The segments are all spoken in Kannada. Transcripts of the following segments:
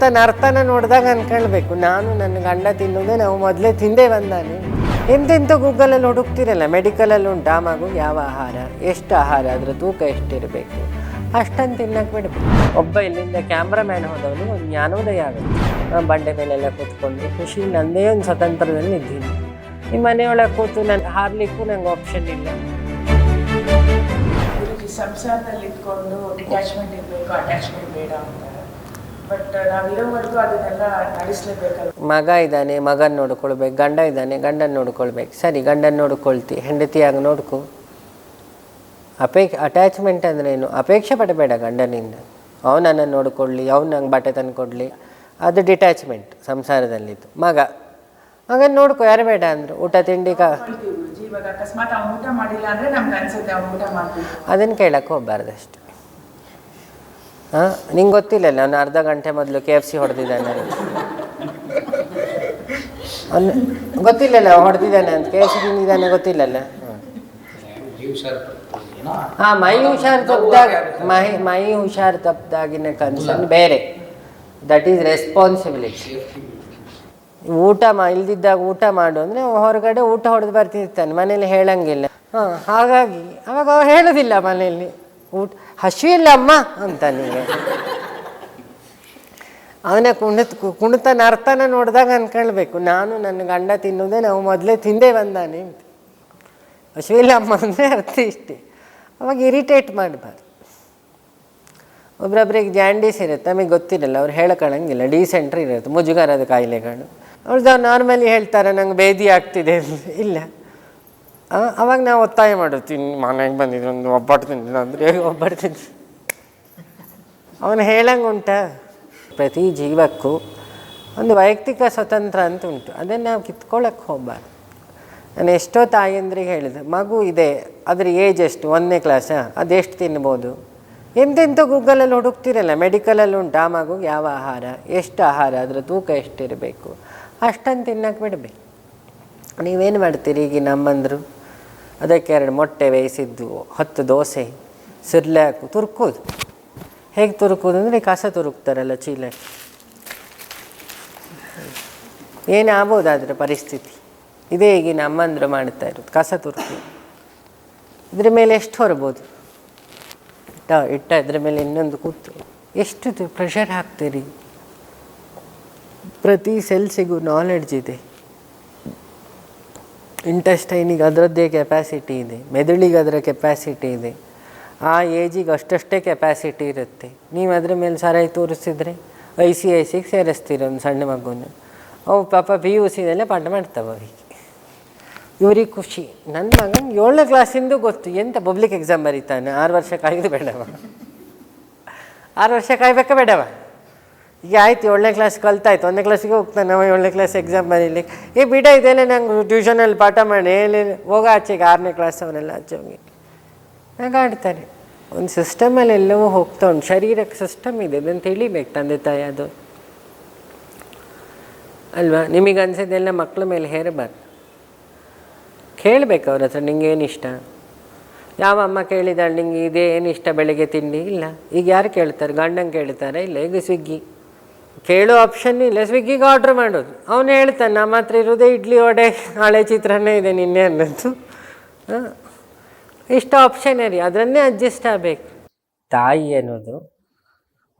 ಕುಣಿತನ ನರ್ತನ ನೋಡಿದಾಗ ಅನ್ಕೊಳ್ಬೇಕು. ನಾನು ನನ್ನ ಗಂಡ ತಿನ್ನೋದೇ ನಾವು ಮೊದಲೇ ತಿಂದೇ ಬಂದಾನೆ. ಎಂತೆಂಥ ಗೂಗಲಲ್ಲಿ ಹುಡುಕ್ತಿರಲ್ಲ ಮೆಡಿಕಲಲ್ಲಿ ಉಂಟು ಆ ಮಗು? ಯಾವ ಆಹಾರ? ಎಷ್ಟು ಆಹಾರ? ಅದರ ತೂಕ ಎಷ್ಟಿರಬೇಕು? ಅಷ್ಟನ್ನು ತಿನ್ನಕ್ಕೆ ಬಿಡಬೇಕು ಒಬ್ಬ ಇಲ್ಲಿಂದ ಕ್ಯಾಮ್ರಾಮ್ಯಾನ್ ಹೋದವನು ಒಂದು ಜ್ಞಾನೋದಯ ಆಗುತ್ತೆ. ಬಂಡೆ ಮೇಲೆಲ್ಲ ಕೂತ್ಕೊಂಡು ಖುಷಿ, ನಂದೇ ಒಂದು ಸ್ವತಂತ್ರದಲ್ಲಿ ಇದ್ದೀನಿ. ನಿಮ್ಮ ಮನೆಯೊಳಗೆ ಕೂತು ನನ್ನ ಹಾರ್ಲಿಕ್ಕೂ ನಂಗೆ ಆಪ್ಷನ್ ಇಲ್ಲ. ಸಂಸಾರದಲ್ಲಿ ಇಟ್ಕೊಂಡು ಅಟ್ಯಾಚ್ಮೆಂಟ್ ಇರಬೇಕು ಅಟ್ಯಾಚ್ಮೆಂಟ್ ಬೇಡ ಅಂತಾರೆ ಬಟ್ ನಾವಿರೋವರೆಗೂ ಅದನ್ನೆಲ್ಲ ನಡೆಸಲೇಬೇಕಲ್ಲ ಮಗ ಇದ್ದಾನೆ ಮಗನ ನೋಡ್ಕೊಳ್ಬೇಕು ಗಂಡ ಇದ್ದಾನೆ ಗಂಡನ ನೋಡ್ಕೊಳ್ಬೇಕು. ಸರಿ ಗಂಡನ ನೋಡ್ಕೊಳ್ತಿ ಹೆಂಡತಿಯಾಗಿ ನೋಡ್ಕೊ. ಅಪೇಕ್ಷ ಅಟ್ಯಾಚ್ಮೆಂಟ್ ಅಂದ್ರೆ ಏನು? ಅಪೇಕ್ಷೆ ಪಡಬೇಡ ಗಂಡನಿಂದ. ಅವ್ನು ನನ್ನನ್ನು ನೋಡ್ಕೊಳ್ಳಿ ಅವ್ನು ನಂಗೆ ಬಟ್ಟೆ ತಂದು ಕೊಡಲಿ. ಅದು ಡಿಟ್ಯಾಚ್ಮೆಂಟ್ ಸಂಸಾರದಲ್ಲಿದ್ದು. ಮಗ ಮಗನ ನೋಡ್ಕೊ ಯಾರು ಬೇಡ ಅಂದರು. ಊಟ ತಿಂಡಿ ಕಾ ಹೇಳ್ತೀವಿ ಗುರುಜಿ ಅಕಸ್ಮಾತ್ ಅವ್ನು ಊಟ ಮಾಡಿಲ್ಲ ಅಂದ್ರೆ ನಮ್ಗೆ ಅನ್ಸುತ್ತೆ ಅವ್ನು ಊಟ ಮಾಡ್ಬೇಕು. ಅದನ್ನು ಕೇಳಕ್ಕೆ ಹೋಗ್ಬಾರ್ದು ಅಷ್ಟು ಹಾಂ? ನಿಂಗೆ ಗೊತ್ತಿಲ್ಲ ನಾನು ಅರ್ಧ ಗಂಟೆ ಮೊದಲು ಕೆ ಎಫ್ ಸಿ ಹೊಡೆದಿದ್ದಾನೆ. ಅವ್ನು ಗೊತ್ತಿಲ್ಲಲ್ಲ, ಹೊಡೆದಿದ್ದಾನೆ ಅಂತ. ಕೆ ಎಫ್ ಸಿ ತಿಂದಿದ್ದಾನೆ, ಗೊತ್ತಿಲ್ಲಲ್ಲ. ಹಾಂ, ಮೈ ಹುಷಾರ್ ತಪ್ಪದಾಗ ಮೈ ಮೈ ಹುಷಾರ್ ತಪ್ಪದಾಗಿನ ಕನ್ಸರ್ನ್ ಬೇರೆ. ದಟ್ ಈಸ್ ರೆಸ್ಪಾನ್ಸಿಬಿಲಿಟಿ ಊಟ ಮಾ, ಇಲ್ದಿದ್ದಾಗ ಊಟ ಮಾಡು ಅಂದರೆ ಹೊರಗಡೆ ಊಟ ಹೊಡೆದು ಬರ್ತಿರ್ತಾನೆ, ಮನೇಲಿ ಹೇಳಂಗಿಲ್ಲ. ಹಾಂ, ಹಾಗಾಗಿ, ಅವಾಗ ಅವ ಹೇಳೋದಿಲ್ಲ ಮನೆಯಲ್ಲಿ ಊಟ ಹಸಿವಿಲ್ಲಮ್ಮ ಅಂತ ನೀವೇ ಅವನ ಕುಣಿತ, ಕುಣಿತನ ಅರ್ಥನ ನೋಡಿದಾಗ ಅನ್ಕೊಳ್ಬೇಕು. ನಾನು ನನ್ನ ಗಂಡ ತಿನ್ನೋದೇ ನಾವು ಮೊದಲೇ ತಿಂದೇ ಬಂದಾನೆ ಅಂತ. ಹಸಿವಿಲ್ಲಮ್ಮ ಅಂದರೆ ಅರ್ಥ ಇಷ್ಟೇ. ಅವಾಗ ಇರಿಟೇಟ್ ಮಾಡಬಾರ್ದು. ಒಬ್ರೊಬ್ರಿಗೆ ಜಾಂಡೀಸ್ ಇರುತ್ತೆ. ನಮಗೆ ಗೊತ್ತಿರಲ್ಲ, ಅವ್ರು ಹೇಳ್ಕೊಳಂಗಿಲ್ಲ ಡೀಸೆಂಟ್ರಿ ಇರುತ್ತೆ. ಮುಜುಗರದ ಕಾಯಿಲೆಗಳು. ಅವ್ರದ್ದು ನಾರ್ಮಲಿ ಹೇಳ್ತಾರೆ, ನಂಗೆ ಬೇದಿ ಆಗ್ತಿದೆ ಇಲ್ಲ. ಅವಾಗ ನಾವು ಒತ್ತಾಯ ಮಾಡುತ್ತೀನಿ ಮನೆಗೆ ಬಂದಿದ್ರು, ಒಂದು ಒಬ್ಬಟ್ಟು ತಿಂದಿಲ್ಲ ಅಂದರೆ ಒಬ್ಬಟ್ಟು ತಿಂದು? ಅವನು ಹೇಳಂಗೆ ಉಂಟ, ಪ್ರತಿ ಜೀವಕ್ಕೂ ಒಂದು ವೈಯಕ್ತಿಕ ಸ್ವತಂತ್ರ ಅಂತ ಉಂಟು, ಅದನ್ನು ನಾವು ಕಿತ್ಕೊಳ್ಳೋಕ್ಕೆ ಹೋಗ್ಬಾರ್ದು. ನಾನು ಎಷ್ಟೋ ತಾಯಂದ್ರಿಗೆ ಹೇಳಿದೆ, ಮಗು ಇದೆ, ಅದ್ರ ಏಜ್ ಎಷ್ಟು, ಒಂದನೇ ಕ್ಲಾಸಾ ಅದೆಷ್ಟು ತಿನ್ಬೋದು? ಎಂತೆಂಥ ಗೂಗಲಲ್ಲಿ ಹುಡುಕ್ತಿರಲ್ಲ ಮೆಡಿಕಲಲ್ಲಿ ಉಂಟು, ಆ ಮಗುಗೆ ಯಾವ ಆಹಾರ, ಎಷ್ಟು ಆಹಾರ, ಅದರ ತೂಕ ಎಷ್ಟಿರಬೇಕು ಅಷ್ಟನ್ನು ತಿನ್ನಕ್ಕೆ ಬಿಡಬೇಕು. ನೀವೇನು ಮಾಡ್ತೀರಿ ಈಗ ನಮ್ಮಂದರು? ಅದಕ್ಕೆ ಎರಡು ಮೊಟ್ಟೆ ಬೇಯಿಸಿದ್ದು, ಹತ್ತು ದೋಸೆ ಸಿರ್ಲಾಕು ತುರ್ಕೋದು. ಹೇಗೆ ತುರುಕೋದು ಅಂದರೆ ಕಸ ತುರುಕ್ತಾರಲ್ಲ ಚೀಲ. ಏನಾಗ್ಬೋದಾದ್ರೆ ಪರಿಸ್ಥಿತಿ. ಇದೇ ಈಗಿನ ಅಮ್ಮಂದ್ರು ಮಾಡ್ತಾ ಇರೋದು, ಕಸ ತುರ್ಕು. ಇದ್ರ ಮೇಲೆ ಎಷ್ಟು ಹೊರಬೋದು? ಇಟ್ಟ ಇಟ್ಟ ಇದ್ರ ಮೇಲೆ ಇನ್ನೊಂದು ಕೂತು. ಎಷ್ಟು ಪ್ರೆಷರ್ ಹಾಕ್ತೀರಿ? ಪ್ರತಿ ಸೆಲ್ಸಿಗೂ ನಾಲೆಡ್ಜ್ ಇದೆ. ಇಂಟೆಸ್ಟೈನಿಗೆ ಅದರದ್ದೇ ಕೆಪ್ಯಾಸಿಟಿ ಇದೆ. ಮೆದುಳಿಗೆ ಅದರ ಕೆಪ್ಯಾಸಿಟಿ ಇದೆ. ಆ ಏಜಿಗೆ ಅಷ್ಟಷ್ಟೇ ಕೆಪ್ಯಾಸಿಟಿ ಇರುತ್ತೆ. ನೀವು ಅದ್ರ ಮೇಲೆ ಸರಾಯಿ ತೋರಿಸಿದ್ರೆ ಐ ಸಿ ಐ ಸಿಗೆ ಸೇರಿಸ್ತೀರ ಒಂದು ಸಣ್ಣ ಮಗುನ. ಅವು ಪಾಪ ಪಿ ಯು ಸಿದಲ್ಲೇ ಪಾಠ ಮಾಡ್ತಾವೆ ಅವರಿಗೆ. ಇವ್ರಿಗೆ ಖುಷಿ. ನನ್ನ ಮಗನ ಏಳನೇ ಕ್ಲಾಸಿಂದು ಗೊತ್ತು. ಎಂತ ಪಬ್ಲಿಕ್ ಎಕ್ಸಾಮ್ ಬರೀತಾನೆ? ಆರು ವರ್ಷ ಕಾಯ್ದು ಬೇಡವ? ಆರು ವರ್ಷ ಕಾಯ್ಬೇಕಾ ಬೇಡವ? ಈಗ ಆಯ್ತು ಏಳನೇ ಕ್ಲಾಸ್ ಕಲ್ತಾಯ್ತು ಒಂದನೇ ಕ್ಲಾಸಿಗೆ ಹೋಗ್ತಾನೆ ನಾವು ಏಳನೇ ಕ್ಲಾಸ್ ಎಕ್ಸಾಮ್ ಬರೀಲಿ ಏ ಬಿಡ ಇದೆಲ್ಲ ನಂಗೆ ಟ್ಯೂಷನಲ್ಲಿ ಪಾಠ ಮಾಡಿ ಹೇಳಿ ಹೋಗ ಆಚೆಗೆ ಆರನೇ ಕ್ಲಾಸ್ ಅವನೆಲ್ಲ ಆಚೆ ಹೋಗಿ. ಆಡ್ತಾರೆ. ಒಂದು ಸಿಸ್ಟಮಲ್ಲಿ ಎಲ್ಲವೂ ಹೋಗ್ತಾ ಉಂಟು. ಶರೀರಕ್ಕೆ ಸಿಸ್ಟಮ್ ಇದೆ ಅದನ್ನು ತಿಳಿಬೇಕು ತಂದೆ ತಾಯಿ ಅದು. ಅಲ್ವಾ? ನಿಮಗೆ ಅನಿಸಿದ್ದೆಲ್ಲ ಮಕ್ಕಳ ಮೇಲೆ ಹೇರಬಾರ್ದು. ಕೇಳಬೇಕು ಅವ್ರ ಹತ್ರ, ನಿಂಗೆ ಏನು ಇಷ್ಟ? ಯಾವ ಅಮ್ಮ ಕೇಳಿದಾಳೆ, ನಿಂಗೆ ಇದೇ ಏನು ಇಷ್ಟ ಬೆಳಗ್ಗೆ ತಿಂಡಿ? ಇಲ್ಲ. ಈಗ ಯಾರು ಕೇಳ್ತಾರೆ? ಗಂಡಂಗೆ ಕೇಳ್ತಾರೆ? ಇಲ್ಲ, ಈಗ ಸ್ವಿಗ್ಗಿ ಕೇಳೋ ಆಪ್ಷನ್ ಇಲ್ಲ. ಸ್ವಿಗ್ಗಿಗೆ ಆರ್ಡ್ರ್ ಮಾಡೋದು. ಅವನು ಹೇಳ್ತಾನೆ, ನಮ್ಮ ಹತ್ರ ಇರೋದೇ ಇಡ್ಲಿ ವಡೆ, ಹಳೆ ಚಿತ್ರಾನ್ನ ಇದೆ ನಿನ್ನೆ ಅನ್ನೋದು. ಇಷ್ಟು ಆಪ್ಷನ್ ರೀ ಅದರನ್ನೇ ಅಡ್ಜಸ್ಟ್ ಆಗಬೇಕು. ತಾಯಿ ಅನ್ನೋದು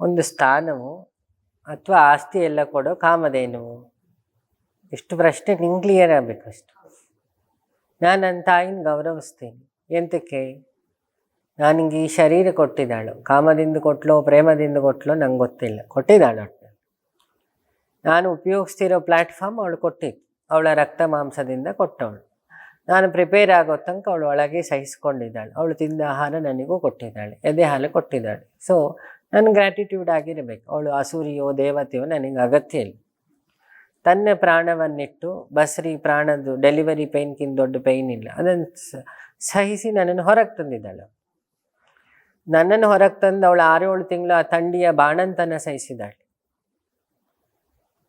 ಒಂದು ಸ್ಥಾನವು ಅಥವಾ ಆಸ್ತಿ ಎಲ್ಲ ಕೊಡೋ ಕಾಮಧೇನು ಇಷ್ಟು ಪ್ರಶ್ನೆ ನಿಂಗೆ ಕ್ಲಿಯರ್ ಆಗಬೇಕು ಅಷ್ಟು. ನಾನು ನನ್ನ ತಾಯಿನ ಗೌರವಿಸ್ತೀನಿ. ಎಂತಕ್ಕೆ? ನನಗೆ ಈ ಶರೀರ ಕೊಟ್ಟಿದ್ದಾಳು. ಕಾಮದಿಂದ ಕೊಟ್ಲೋ, ಪ್ರೇಮದಿಂದ ಕೊಟ್ಲೋ ನಂಗೆ ಗೊತ್ತಿಲ್ಲ. ಕೊಟ್ಟಿದ್ದಾಳು ನಾನು ಉಪಯೋಗಿಸ್ತಿರೋ ಪ್ಲ್ಯಾಟ್ಫಾರ್ಮ್ ಅವಳು ಕೊಟ್ಟಿದ್ದು. ಅವಳ ರಕ್ತ ಮಾಂಸದಿಂದ ಕೊಟ್ಟವಳು. ನಾನು ಪ್ರಿಪೇರ್ ಆಗೋ ತನಕ ಅವಳು ಒಳಗೆ ಸಹಿಸ್ಕೊಂಡಿದ್ದಾಳೆ. ಅವಳು ತಿಂದ ಆಹಾರ ನನಗೂ ಕೊಟ್ಟಿದ್ದಾಳೆ. ಎದೆ ಹಾಲು ಕೊಟ್ಟಿದ್ದಾಳೆ. ಸೊ ನನ್ನ ಗ್ರ್ಯಾಟಿಟ್ಯೂಡ್ ಆಗಿರಬೇಕು. ಅವಳು ಅಸೂರಿಯೋ, ದೇವತೆಯೋ ನನಗೆ ಅಗತ್ಯ ಇಲ್ಲ. ತನ್ನ ಪ್ರಾಣವನ್ನಿಟ್ಟು ಬಸ್ರಿ ಪ್ರಾಣದ್ದು ಡೆಲಿವರಿ ಪೇಯ್ನ್ಗಿಂತ ದೊಡ್ಡ ಪೇನ್ ಇಲ್ಲ. ಅದನ್ನು ಸಹಿಸಿ ನನ್ನನ್ನು ಹೊರಗೆ ತಂದಿದ್ದಾಳೆ ನನ್ನನ್ನು ಹೊರಗೆ ತಂದು ಅವಳು ಆರೇಳು ತಿಂಗಳು ಆ ಥಂಡಿಯ ಬಾಣಂತನ ಸಹಿಸಿದಾಳೆ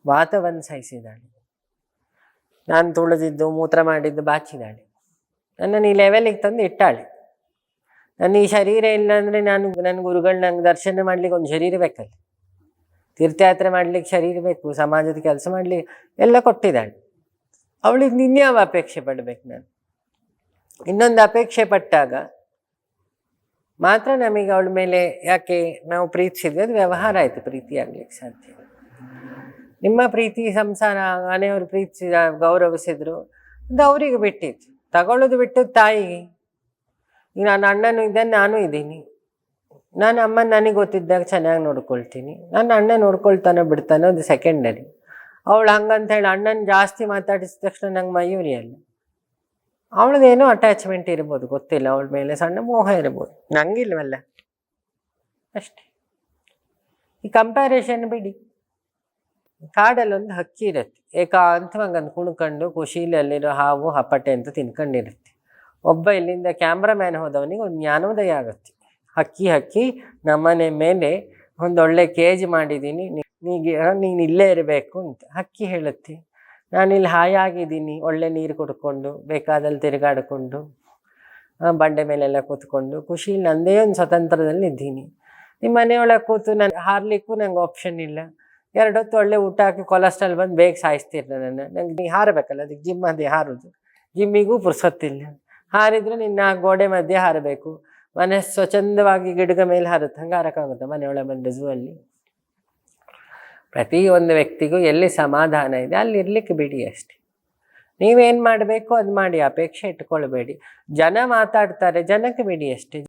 ವಾತವನ್ನು ಸಹಿಸಿದಾಳೆ ನಾನು ತುಳಿದಿದ್ದು, ಮೂತ್ರ ಮಾಡಿದ್ದು ಬಾಚಿದಾಳೆ ನನ್ನನ್ನು ಈ ಲೆವೆಲಿಗೆ ತಂದು ಇಟ್ಟಾಳೆ. ನನ್ನ ಈ ಶರೀರ ಇಲ್ಲ ಅಂದರೆ ನಾನು, ನನ್ನ ಗುರುಗಳು ನಂಗೆ ದರ್ಶನ ಮಾಡ್ಲಿಕ್ಕೆ ಒಂದು ಶರೀರ ಬೇಕಲ್ಲ. ತೀರ್ಥಯಾತ್ರೆ ಮಾಡ್ಲಿಕ್ಕೆ ಶರೀರ ಬೇಕು, ಸಮಾಜದ ಕೆಲಸ ಮಾಡಲಿಕ್ಕೆ ಎಲ್ಲ ಕೊಟ್ಟಿದ್ದಾಳೆ. ಅವಳಿಗೆ ನಿನ್ಯಾವ ಅಪೇಕ್ಷೆ ಪಡ್ಬೇಕು ನಾನು? ಇನ್ನೊಂದು ಅಪೇಕ್ಷೆ ಪಟ್ಟಾಗ ಮಾತ್ರ ನಮಗೆ ಅವಳ ಮೇಲೆ ಯಾಕೆ ನಾವು ಪ್ರೀತಿಸಿದ್ವಿ ಅದು ವ್ಯವಹಾರ ಆಯಿತು ಪ್ರೀತಿ ಆಗ್ಲಿಕ್ಕೆ ಸಾಧ್ಯ ನಿಮ್ಮ ಪ್ರೀತಿ ಸಂಸಾರ, ಮನೆಯವರು ಪ್ರೀತಿ ಗೌರವಿಸಿದ್ರು, ಅದು ಅವರಿಗೆ ಬಿಟ್ಟಿತ್ತು. ತಗೊಳ್ಳೋದು ಬಿಟ್ಟು ತಾಯಿಗೆ. ಈಗ ನಾನು ಅಣ್ಣನೂ ಇದ್ದಾನೆ ನಾನು ಇದ್ದೀನಿ. ನಾನು ಅಮ್ಮ ನನಗೆ ಗೊತ್ತಿದ್ದಾಗ ಚೆನ್ನಾಗಿ ನೋಡ್ಕೊಳ್ತೀನಿ. ನನ್ನ ಅಣ್ಣ ನೋಡ್ಕೊಳ್ತಾನೋ ಬಿಡ್ತಾನೋ ಅದು ಸೆಕೆಂಡರಿ ಅವಳು ಹಂಗಂತ ಹೇಳಿ ಅಣ್ಣನ ಜಾಸ್ತಿ ಮಾತಾಡಿಸಿದ ತಕ್ಷಣ ನಂಗೆ ಮಯೂರಿ ಅಲ್ಲ. ಅವಳದೇನೋ ಅಟ್ಯಾಚ್ಮೆಂಟ್ ಇರ್ಬೋದು, ಗೊತ್ತಿಲ್ಲ. ಅವಳ ಮೇಲೆ ಸಣ್ಣ ಮೋಹ ಇರ್ಬೋದು. ನಂಗಿಲ್ವಲ್ಲ? ಅಷ್ಟೇ. ಈ ಕಂಪ್ಯಾರಿಷನ್ ಬಿಡಿ. ಕಾಡಲ್ಲೊಂದು ಹಕ್ಕಿ ಇರುತ್ತೆ. ಏಕಾಂತವಾಗಿ ಅಂದು ಕುಣ್ಕೊಂಡು ಖುಷಿಲಲ್ಲಿರೋ ಹಾವು ಹಪಟೆ ಅಂತ ತಿನ್ಕೊಂಡಿರುತ್ತೆ. ಒಬ್ಬ ಇಲ್ಲಿಂದ ಕ್ಯಾಮ್ರಾಮ್ಯಾನ್ ಹೋದವನಿಗೆ ಒಂದು ಜ್ಞಾನೋದಯ ಆಗುತ್ತೆ. ಹಕ್ಕಿ ಹಕ್ಕಿ ನಮ್ಮನೆ ಮೇಲೆ ಒಂದೊಳ್ಳೆ ಕೇಜ್ ಮಾಡಿದ್ದೀನಿ ನೀಗೆ ನೀನು ಇಲ್ಲೇ ಇರಬೇಕು ಅಂತ ಹಕ್ಕಿ ಹೇಳುತ್ತೆ. ನಾನಿಲ್ಲಿ ಹಾಯಾಗಿದ್ದೀನಿ, ಒಳ್ಳೆ ನೀರು ಕುಡ್ಕೊಂಡು, ಬೇಕಾದಲ್ಲಿ ತಿರುಗಾಡಿಕೊಂಡು ಬಂಡೆ ಮೇಲೆಲ್ಲ ಕೂತ್ಕೊಂಡು ಖುಷಿಲಿ ನಂದೇ ಒಂದು ಸ್ವತಂತ್ರದಲ್ಲಿ ಇದ್ದೀನಿ ನಿಮ್ಮ ಮನೆಯೊಳಗೆ ಕೂತು ನಾನು ಹಾರಲಿಕ್ಕೂ ನಂಗೆ ಆಪ್ಷನ್ ಇಲ್ಲ. ಎರಡು ಹೊತ್ತು ಒಳ್ಳೆ ಊಟ ಹಾಕಿ ಕೊಲೆಸ್ಟ್ರಾಲ್ ಬಂದು ಬೇಗ ಸಾಯಿಸ್ತೀರ ನನ್ನ ನಂಗೆ ನೀ ಹಾರಬೇಕಲ್ಲ, ಅದಕ್ಕೆ ಜಿಮ್ ಅದೇ ಹಾರೋದು. ಜಿಮ್ಮಿಗೂ ಪುರ್ಸೊತ್ತಿಲ್ಲ. ಹಾರಿದ್ರೆ ನಿನ್ನ ಗೋಡೆ ಮಧ್ಯೆ ಹಾರಬೇಕು. ಮನೆ ಸ್ವಚ್ಛಂದವಾಗಿ ಗಿಡಗ ಮೇಲೆ ಹಾರುತ್ತೆ. ಹಂಗೆ ಹಾರಕ್ಕಾಗುತ್ತೆ ಮನೆಯೊಳಗೆ ಬಂದು ಝೂ ಅಲ್ಲಿ. ಪ್ರತಿಯೊಂದು ವ್ಯಕ್ತಿಗೂ ಎಲ್ಲಿ ಸಮಾಧಾನ ಇದೆ, ಅಲ್ಲಿ ಇರ್ಲಿಕ್ಕೆ ಬಿಡಿ ಅಷ್ಟೆ. ನೀವೇನು ಮಾಡಬೇಕು ಅದು ಮಾಡಿ, ಅಪೇಕ್ಷೆ ಇಟ್ಕೊಳ್ಬೇಡಿ. ಜನ ಮಾತಾಡ್ತಾರೆ, ಜನಕ್ಕೆ ಬಿಡಿ ಅಷ್ಟೇ.